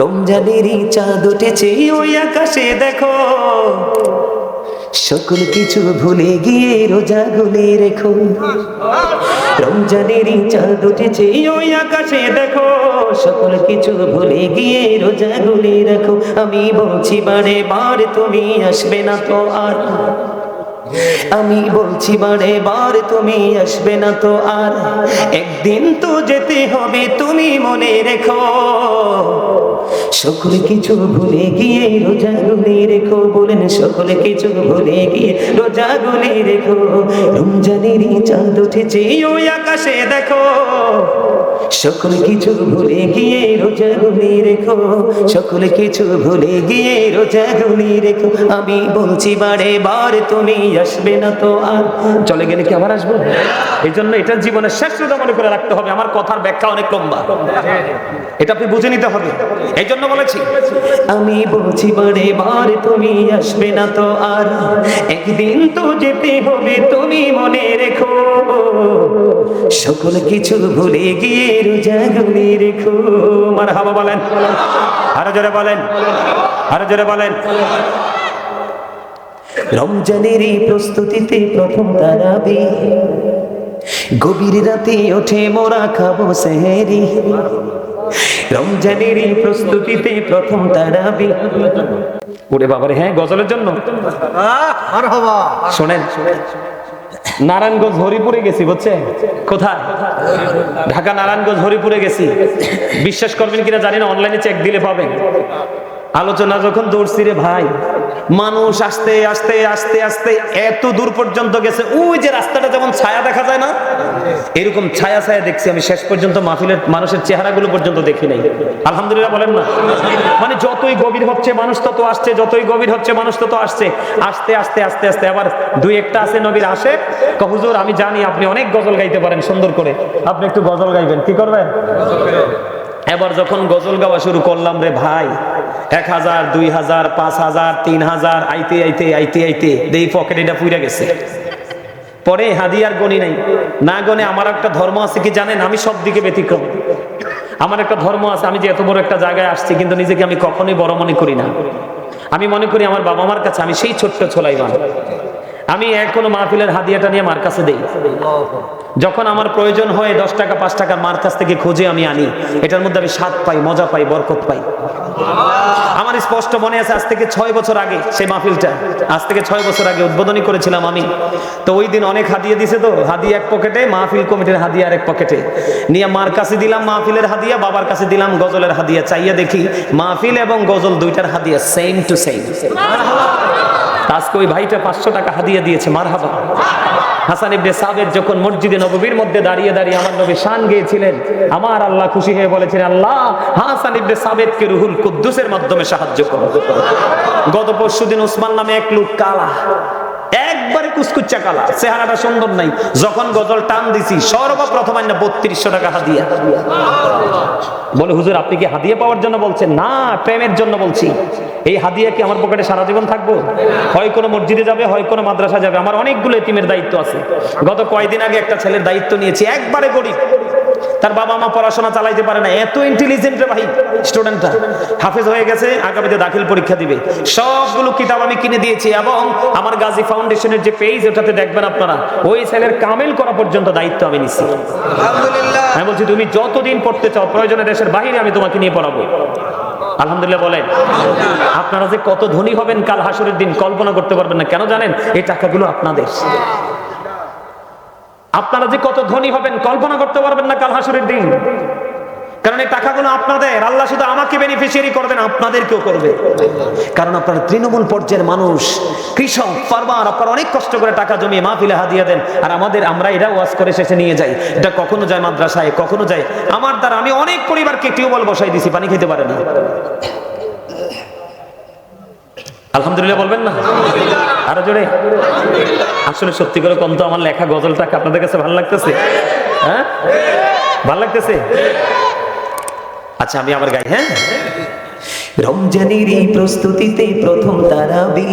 রমজানেরই চাঁদ উঠেছে, ওই আকাশে দেখো। সকল কিছু ভুলে গিয়ে রোজা গুলে রেখো। রমজানেরই চাঁদ উঠেছে, ওই আকাশে দেখো। সকল কিছু ভুলে গিয়ে রোজা গুলে রাখো। আমি বলছি, বারে বার তুমি আসবে না তো আর। আমি বলছি, বারে বার তুমি আসবে না তো আর। একদিন তো যেতে হবে, তুমি মনে রেখো। সকল কিছু ভুলে গিয়ে রোজা গুলে রেখো, বলেন সকলে কিছু ভুলে গিয়ে রোজা গুলে রেখো। রমজানেরই চাঁদ উঠেছে ওই আকাশে দেখো। সকল কিছু ভুলে গিয়ে রোজা গুলি রেখো, সকল কিছু ভুলে গিয়ে রোজা গুলি রেখো। আমি বলছি, বারে বার তুমি আসবে না তো আর। চলে গেলে কি আবার আসব? এই জন্য এটা জীবনের শ্রেষ্ঠতা মনে করে রাখতে হবে, আমার কথার ব্যাখ্যা অনেক লম্বা। এটা আপনি বুঝে নিতে হবে। এই জন্য বলেছি। আমি বলছি, বারে বার তুমি আসবে না তো আর। একদিন তো যেতে হবে, তুমি মনে রেখো। সকল কিছু ভুলে গিয়ে রেখো। মার হাবা বলেন। আরও জোরে বলেন। আরও জোরে বলেন। রমজানেরই প্রস্তুতিতে প্রথম তারাবি গভীর রাতে ওঠে মোরা খাব সেহেরি। রমজানেরই প্রস্তুতিতে প্রথম তারাবি। ওরে বাবারে হ্যাঁ গজলের জন্য? শোনেন নারায়ণগঞ্জ হরিপুরে গেছি বুঝছেন কোথায়? ঢাকা নারায়ণগঞ্জ হরিপুরে গেছি। বিশ্বাস করবেন কিনা জানি না অনলাইনে চেক দিলে পাবেন। আলোচনা যখন দৌড়ছি রে ভাই মানুষ আস্তে আস্তে আস্তে আস্তে এত দূর পর্যন্ত গেছে। ওই যে রাস্তাটা যেমন ছায়া দেখা যায় না এরকম ছায়া ছায়া দেখছি আমি শেষ পর্যন্ত মাহফিলের মানুষের চেহারাগুলো পর্যন্ত দেখি নাই। আলহামদুলিল্লাহ বলেন না। মানে যতই গভীর হচ্ছে মানুষ তত আসছে যতই গভীর হচ্ছে মানুষ তত আসছে। আস্তে আস্তে আস্তে আস্তে আবার দুই একটা আছে নবীর আসে কয়, হুজুর আমি জানি আপনি অনেক গজল গাইতে পারেন সুন্দর করে। আপনি একটু গজল গাইবেন কি করবেন? এবার যখন গজল গাওয়া শুরু করলাম রে ভাই এক হাজার, দুই হাজার, পাঁচ হাজার, তিন হাজার, আইতে আইতে আইতে আইতে, দেই পকেট এটা পুইরা গেছে। পরে হাদিয়ার গণি নাই। না গনে আমার একটা ধর্ম আছে কি জানেন? আমি সব দিকে ব্যতিক্রম। আমার একটা ধর্ম আছে, আমি যে এত বড় একটা জায়গায় আসছি, কিন্তু নিজেকে আমি কখনোই বড় মনে করি না। আমি মনে করি আমার বাবা মার কাছে আমি সেই ছোট্ট ছোলাইবান। আমি এক কোনো মাহফিলের হাদিয়াটা নিয়ে মার কাছে দেই। যখন আমার প্রয়োজন হয় দশ টাকা, পাঁচ টাকা, মার কাছ থেকে খুঁজে আমি আনি। এটার মধ্যে আমি স্বাদ পাই, মজা পাই, বরকত পাই। আমার স্পষ্ট মনে আছে, আজ থেকে ছয় বছর আগে সেই মাহফিলটা, আজ থেকে ছয় বছর আগে উদ্বোধনী করেছিলাম আমি। তো ওই দিন অনেক হাদিয়া দিছে তো, হাদিয়া এক পকেটে, মাহফিল কমিটির হাদিয়া আর এক পকেটে। নিয়ে মার কাছে দিলাম মাহফিলের হাদিয়া, বাবার কাছে দিলাম গজলের হাদিয়া। চাইয়া দেখি মাহফিল এবং গজল দুইটার হাদিয়া সেম টু সেম আজকে ওই ভাইটা পাঁচশো টাকা হাদিয়া দিয়েছে মার হাবা হাসান ইবনে সাবের যখন মসজিদে নববীর মধ্যে দাঁড়িয়ে দাঁড়িয়ে আমার নবী শান গিয়েছিলেন, আমার আল্লাহ খুশি হয়ে বলেছেন, আল্লাহ, হাসান ইবনে সাবেদকে রুহুল কুদ্দুসের মাধ্যমে সাহায্য করো। গত পরশুদিন ওসমান নামে এক লোক কালা একবারে কুচকুচ্চা কালা, চেহারাটা সুন্দর নাই। যখন গজল টান দিছি সর্বপ্রথম আইনা বত্রিশশো টাকা হাদিয়া। বলে, হুজুর, আপনি কি হাদিয়া পাওয়ার জন্য বলছেন? না, প্রেমের জন্য বলছি। এই হাদিয়া কি আমার পকেটে সারা জীবন থাকব? হয় কোনো মসজিদে যাবে, হয় কোনো মাদ্রাসা যাবে। আমার অনেকগুলো এতিমের দায়িত্ব আছে। গত কয়দিন আগে একটা ছেলের দায়িত্ব নিয়েছি, একবারে গরিব। তার বাবা মা পড়াশোনা চালাইতে পারে না। এত ইন্টেলিজেন্ট রে ভাই স্টুডেন্টটা হাফেজ হয়ে গেছে, আগামীতে দাখিল পরীক্ষা দিবে। সবগুলো কিতাব আমি কিনে দিয়েছি এবং আমার গাজী ফাউন্ডেশনের যে পেজ ওটাতে দেখবেন আপনারা ওই ছেলের কামেল করা পর্যন্ত দায়িত্ব আমি নিচ্ছি। আমি বলছি তুমি যতদিন পড়তে চাও প্রয়োজনে দেশের বাহিরে আমি তোমাকে নিয়ে পড়াবো। আলহামদুলিল্লাহ বলেন। আপনারা যে কত ধনী হবেন কাল হাসরের দিন কল্পনা করতে পারবেন না। কেন জানেন? এই টাকাগুলো আপনাদের। আপনারা যে কত ধনী হবেন কল্পনা করতে পারবেন না কাল হাসুরের দিন। কারণ এই টাকাগুলো আপনাদের, আল্লাহ শুধু আমাকে বেনিফিশিয়ারি করবেন, আপনাদেরকেও করবে। কারণ আপনার তৃণমূল পর্যায়ের মানুষ, কৃষক ফার্মার আপনারা অনেক কষ্ট করে টাকা জমিয়ে মা মাহফিলে হাদিয়া দেন। আর আমাদের, আমরা এটা ওয়াজ করে শেষে নিয়ে যাই। এটা কখনো যায় মাদ্রাসায়, কখনো যায়। আমার দ্বারা আমি অনেক পরিবারকে টিউবওয়েল বসাই দিছি, পানি খেতে পারে না। আলহামদুলিল্লাহ বলবেন না? আরও জোরে? আসলে সত্যি করে কম তো আমার লেখা গজলটাকে আপনাদের কাছে ভালো লাগতেছে? হ্যাঁ? ভালো লাগতেছে? আচ্ছা আমি আবার গাই হ্যাঁ? রমজানের এই প্রস্তুতিতে প্রথম তারাবি।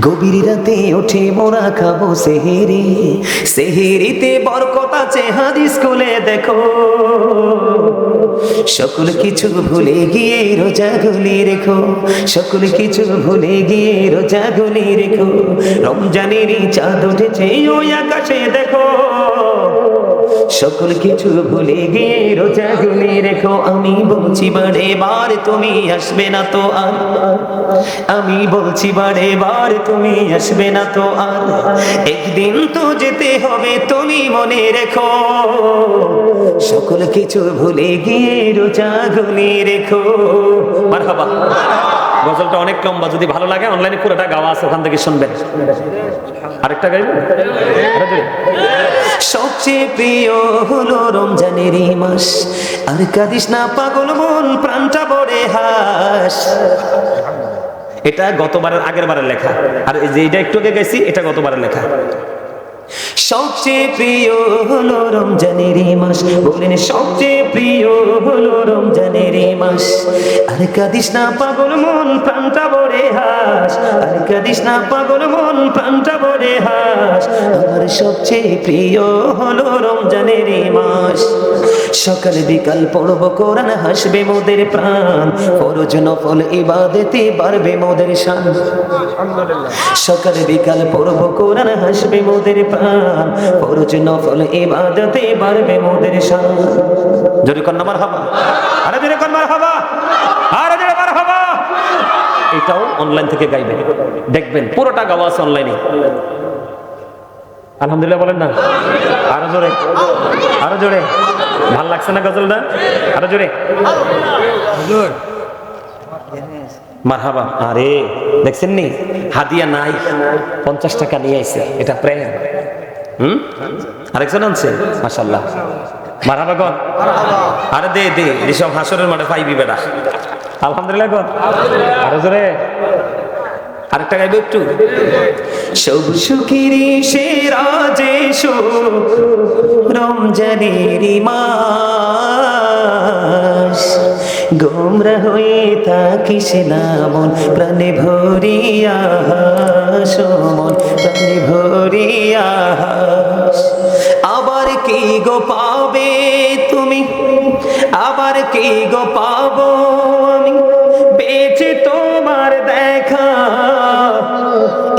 গভীর রাতে উঠে মোরা খাব সেহেরি। সেহেরিতে বরকত আছে হাদিস খুলে দেখো। সকল কিছু ভুলে গিয়ে রোজা গুলি রেখো। সকল কিছু ভুলে গিয়ে রোজা গুলি রেখো। রমজানেরই চাঁদ উঠেছে ওই আকাশে দেখো। সকল কিছু ভুলে গিয়ে রোজা গুলি রেখো, আমি বলছি বারে বার তুমি আসবে না তো আর। আমি বলছি বারে বার তুমি আসবে না তো আর। একদিন তো যেতে হবে, তুমি মনে রেখো। সকল কিছু ভুলে গিয়ে রোজা গুলি রেখো। মারহাবা। গজলটা অনেক লম্বা যদি ভালো লাগে অনলাইনে পুরোটা গাওয়া আছে ওখান থেকে শুনবেন। আরেকটা গাইবেন সবচেয়ে প্রিয় হলো রমজানের এই মাস। আর কাদিস না পাগল মন প্রাণটা বড়ে হাস। এটা গতবারের আগের বারের লেখা। আর এই যে এটা একটু আগে গেছি এটা গতবারের লেখা। সবচেয়ে প্রিয় হলো রমজানের মাস। বললেন, সবচেয়ে প্রিয় হলো রমজানের মাস। আর কাদিস না পাগল মন, প্রাণটা বড়ে হাস। আর কাদিস না পাগল মন, প্রাণটা বড়ে হাস। আমার সবচেয়ে প্রিয় হলো রমজানের মাস। সকাল বিকাল পড়ব, কোরআন হাসবে মোদের প্রাণ। ফরজ নফল ইবাদতে বাড়বে মোদের শান। সকাল বিকাল পড়ব, কোরআন হাসবে মোদের প্রাণ। ফরজ নফল ইবাদতে বাড়বে মোদের শান। জোরে কন্যা মার হাবা আরে জোরে কন্যা হাবা আরে জোরে মার হাবা এটাও অনলাইন থেকে গাইবেন দেখবেন, পুরোটা গাওয়া আছে অনলাইনে আলহামদুলিল্লাহ বলেন না। আরও জোরে। আরও জোরে। ভালো লাগছে না গজলটা? আরও জোরে। মারহাবা। আরে দেখছেন নি? হাদিয়া নাই। পঞ্চাশ টাকা নিয়ে আইছে। এটা প্রেম। হুম? আরেকজন আনছে? মাসাল্লাহ মারহাবা কন আরে দে দে। এসব হাসরের মাঠে পাইবি বেটা। আলহামদুলিল্লাহ কন আরও জোরে। আরেকটা গাইবে একটু। সব সুখেরই সেরা যে সুখ রমজানের মাস গোমরা হয়ে থাকিস না মন, প্রাণে ভরিয়া হাস ও মন, প্রাণে ভরিয়া আবার কি গো পাবে তুমি? আবার কি গো পাবো আমি? বেঁচে তোমার দেখা।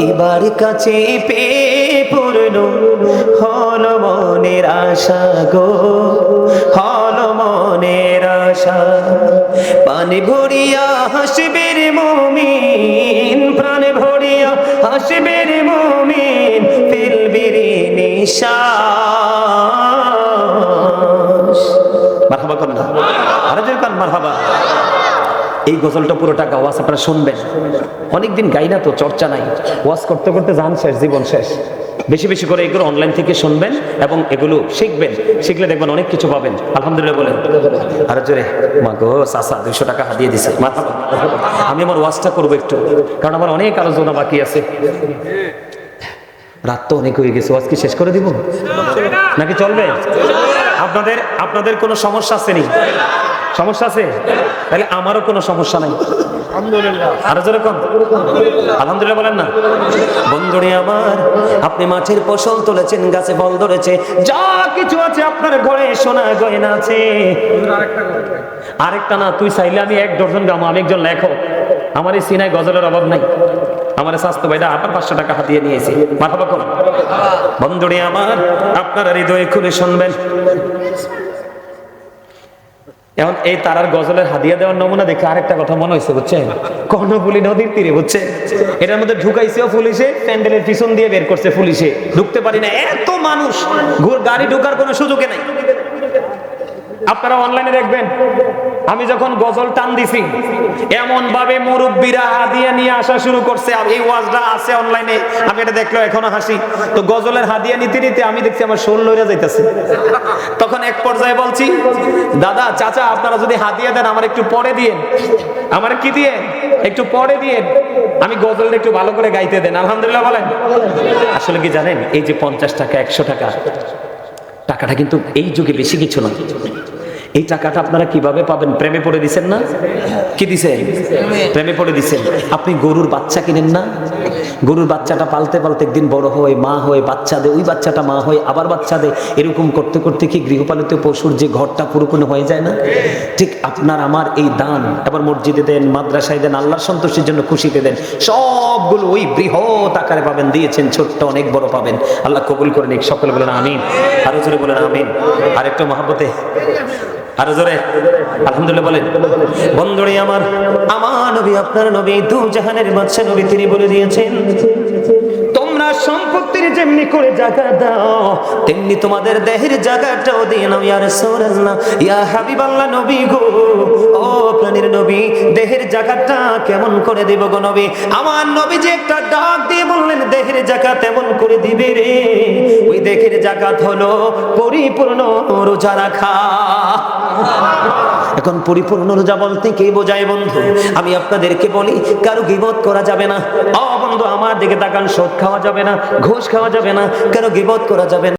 এবার কাছে পেয়ে পড়ল হল মনের আশা গো, হল মনের আশা। পানি ভরিয়া হাসবে রে মমিন, প্রাণে ভরিয়া হাসবে রে মমিন ফেলবি রে নিশ্বাস। মারহাবা কন না। আরও জোরে কন মারহাবা। এই গজলটা পুরোটা গাওয়াজ আপনারা শুনবেন। অনেকদিন গাই না তো, চর্চা নাই। ওয়াজ করতে করতে যান শেষ, জীবন শেষ। বেশি বেশি করে এগুলো অনলাইন থেকে শুনবেন এবং এগুলো শিখবেন। শিখলে দেখবেন অনেক কিছু পাবেন। আলহামদুলিল্লাহ বলেন। আর জোরে। মা গো চাষা দুইশো টাকা হাতিয়ে দিছে। আমি আমার ওয়াজটা করব একটু। কারণ আমার অনেক আলোচনা বাকি আছে। রাত তো অনেক হয়ে গেছে, ওয়াজ কি শেষ করে দিব? নাকি চলবে? আপনাদের আপনাদের কোনো সমস্যা আছে নি? সমস্যা আছে? তাহলে আমারও কোনো সমস্যা নাই। আরও যেরকম আলহামদুলিল্লাহ বলেন না। বন্ধুরে আমার আপনি মাঠের ফসল তুলেছেন গাছে ফল ধরেছে। যা কিছু আছে আপনার ঘরে সোনা গয়না আছে। আরেকটা না তুই চাইলে আমি এক ডজন গামো আমি একজন লেখক। আমার এই সিনায় গজলের অভাব নাই। আমার স্বাস্থ্য ভাইটা আবার পাঁচশো টাকা হাতিয়ে নিয়েছি। মাথা পাকন বন্ধুরে আমার আপনারা হৃদয়ে খুলে শুনবেন। এখন এই তারার গজলের হাদিয়া দেওয়ার নমুনা দেখে আরেকটা কথা মনে হয়েছে বুঝছেন কর্ণফুলি নদীর তীরে, বুঝছে? এটার মধ্যে ঢুকাইছেও পুলিশে, প্যান্ডেলের পিছন দিয়ে বের করছে পুলিশে। ঢুকতে পারি না, এত মানুষ গাড়ি ঢুকার কোনো সুযোগে নাই। আপনারা অনলাইনে দেখবেন আমি যখন গজল টান দিছি এমন ভাবে মুরব্বীরা হাদিয়া নিয়ে আসা শুরু করছে আর এই ওয়াজটা আছে অনলাইনে। আমি এটা দেখল, এখনও হাসি। তো গজলের হাদিয়া নিতে নিতে আমি দেখছি আমার শোল লইরা যাইতেছে। তখন এক পর্যায়ে বলছি, দাদা, চাচা, আপনারা যদি হাদিয়া দেন, আমার একটু পরে দিয়েন। আমার কি দিয়ে? একটু পরে দিয়েন। আমি গজলটা একটু ভালো করে গাইতে দেন। আলহামদুলিল্লাহ বলেন। আসলে কি জানেন, এই যে পঞ্চাশ টাকা, একশো টাকা, টাকাটা কিন্তু এই যুগে বেশি কিছু নয়। এই টাকাটা আপনারা কীভাবে পাবেন? প্রেমে পড়ে দিছেন না? কি দিছেন? প্রেমে পড়ে দিছেন। আপনি গরুর বাচ্চা কিনেন না? গরুর বাচ্চাটা পালতে পালতে একদিন বড় হয়, মা হয়, বাচ্চা দেয় ওই বাচ্চাটা মা হয় আবার বাচ্চা দেয় এরকম করতে করতে কি গৃহপালিত পশুর যে ঘরটা পুরোপুরি হয়ে যায় না? ঠিক আপনার, আমার এই দান এবার মসজিদে দেন, মাদ্রাসায় দেন, আল্লাহর সন্তোষের জন্য খুশিতে দেন, সবগুলো ওই বৃহৎ আকারে পাবেন, দিয়েছেন, ছোট্ট, অনেক বড় পাবেন। আল্লাহ কবুল করে নিক, সকলে বলেন আমিন। আরও জোরে বলেন আমিন। আর একটু মহাব্বতে। আরও জোরে। আলহামদুলিল্লাহ বলেন। বন্ধুরে আমার আমার নবী, আপনার নবী দু জাহানের বাদশা নবী তিনি বলে দিয়েছেন, তোমরা সম্পত্তির যেমনি করে জায়গা দাও, তেমনি তোমাদের দেহের জায়গাটাও দিয়ে নাও, ইয়া রাসূলুল্লাহ, ইয়া হাবিবাল্লাহ নবী গো। ও প্রাণীর নবী, দেহের জায়গাটা কেমন করে দেব গো নবী? আমার নবী যে একটা ডাক দিয়ে বললেন, দেহের জায়গা তেমন করে দিবে রে। ওই দেহের জায়গা হলো পরিপূর্ণ রোজা রাখা। এখন পরিপূর্ণ রোজা বলতে কে বোঝায়, বন্ধু, আমি আপনাদেরকে বলি, কারও গিবত করা যাবে না। বন্ধু, আমার দিকে তাকান শোধ খাওয়া যাবে না, ঘুষ খাওয়া যাবে না, কারও গিবত করা যাবে না।